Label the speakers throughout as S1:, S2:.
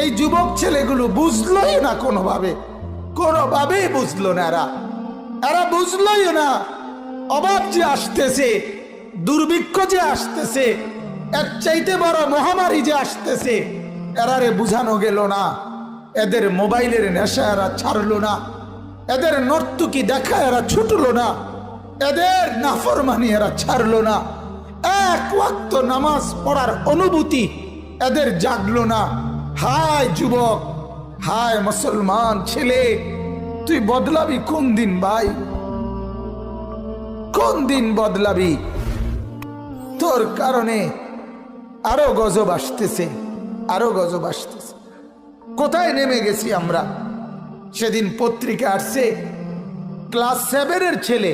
S1: এই যুবক ছেলেগুলো বুঝলোই না কোনোভাবে। কোনোভাবেই বুঝলো না এরা। এরা বুঝলোই না অভাব যে আসতেছে, দুর্ভিক্ষ যে আসতেছে, এর চাইতে বড় মহামারী যে আসতেছে, এরারে বুঝানো গেল না। এদের মোবাইলের নেশা এরা ছাড়লো না। এদের নর্তুকি দেখা এরা ছুটলো না। এদের নাফরমানি এরা ছাড়লো না। এক ওয়াক্ত নামাজ পড়ার অনুভূতি এদের জাগলো না। হায় যুবক, হায় মুসলমান ছেলে, তুই বদলাবি কোন দিন ভাই? কোন দিন বদলাবি? তোর কারণে আরও গজব আসতেছে, আরও গজব আসতেছে। কোথায় নেমে গেছি আমরা? সেদিন পত্রিকা আসছে, ক্লাস সেভেনের ছেলে,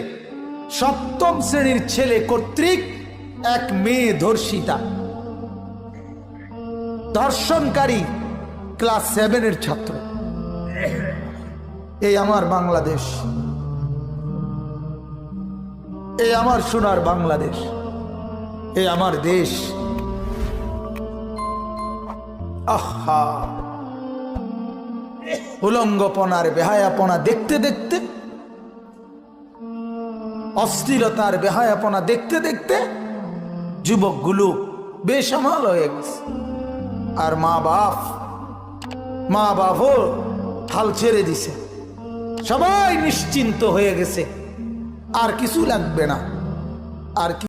S1: সপ্তম শ্রেণির ছেলে কর্তৃক এক মেয়ে ধর্ষিতা। ধর্ষণকারী ক্লাস সেভেনের ছাত্র। এই আমার বাংলাদেশ। এই আমার সোনার বাংলাদেশ। এই আমার দেশ। আহা। উলঙ্গপনার বেহায়াপনা দেখতে দেখতে, অস্থিরতার বেহায়াপনা দেখতে দেখতে যুবকগুলো বেসামাল হয়ে গেছে। আর মা বাপ, মা বাপও হাল ছেড়ে দিছে। সবাই নিশ্চিন্ত হয়ে গেছে। আর কিছু লাগবে না। আর